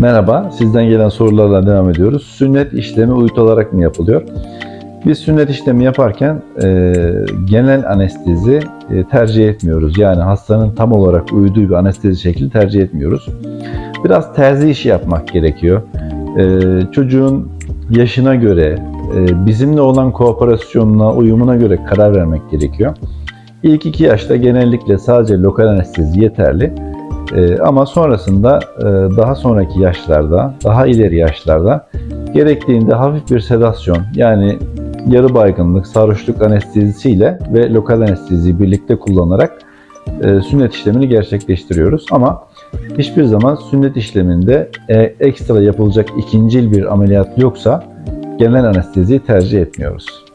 Merhaba, sizden gelen sorularla devam ediyoruz. Sünnet işlemi uyutularak mı yapılıyor? Biz sünnet işlemi yaparken e, genel anestezi e, tercih etmiyoruz. Yani hastanın tam olarak uyuduğu bir anestezi şekli tercih etmiyoruz. Biraz terzi işi yapmak gerekiyor. E, çocuğun yaşına göre, e, bizimle olan kooperasyonuna, uyumuna göre karar vermek gerekiyor. İlk iki yaşta genellikle sadece lokal anestezi yeterli. Ee, ama sonrasında e, daha sonraki yaşlarda, daha ileri yaşlarda gerektiğinde hafif bir sedasyon yani yarı baygınlık, sarhoşluk anestezisiyle ve lokal anesteziyi birlikte kullanarak e, sünnet işlemini gerçekleştiriyoruz. Ama hiçbir zaman sünnet işleminde e, ekstra yapılacak ikincil bir ameliyat yoksa genel anesteziyi tercih etmiyoruz.